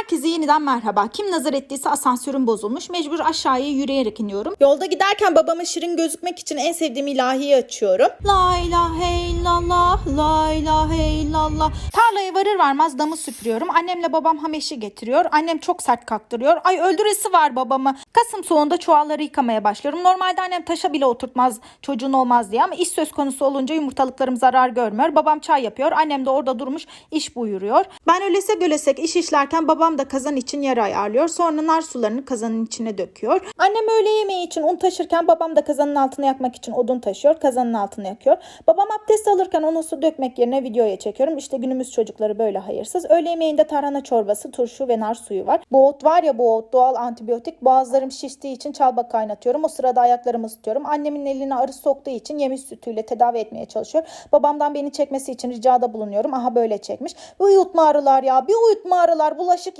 Herkese yeniden merhaba. Kim nazar ettiyse asansörüm bozulmuş. Mecbur aşağıya yürüyerek iniyorum. Yolda giderken babama şirin gözükmek için en sevdiğim ilahiyi açıyorum. La ilahe illallah, la ilahe illallah. Tarlaya varır varmaz damı süpürüyorum. Annemle babam hameşi getiriyor. Annem çok sert kaktırıyor. Ay öldüresi var babamı. Kasım sonunda çuvalları yıkamaya başlıyorum. Normalde annem taşa bile oturtmaz çocuğun olmaz diye ama iş söz konusu olunca yumurtalıklarım zarar görmüyor. Babam çay yapıyor. Annem de orada durmuş iş buyuruyor. Ben öylese gölesek iş işlerken babam da kazan için yer ayarlıyor. Sonra nar sularını kazanın içine döküyor. Annem öğle yemeği için un taşırken babam da kazanın altına yakmak için odun taşıyor. Kazanın altına yakıyor. Babam abdest alırken ona su dökmek yerine videoya çekiyorum. İşte günümüz çocukları böyle hayırsız. Öğle yemeğinde tarhana çorbası, turşu ve nar suyu var. Ot var ya ot doğal antibiyotik. Boğazlarım şiştiği için çalbak kaynatıyorum. O sırada ayaklarımı ısıtıyorum. Annemin eline arı soktuğu için yemiş sütüyle tedavi etmeye çalışıyor. Babamdan beni çekmesi için ricada bulunuyorum. Aha böyle çekmiş. Bir uyutma arılar ya. Bir uyutma arılar. Bulaşık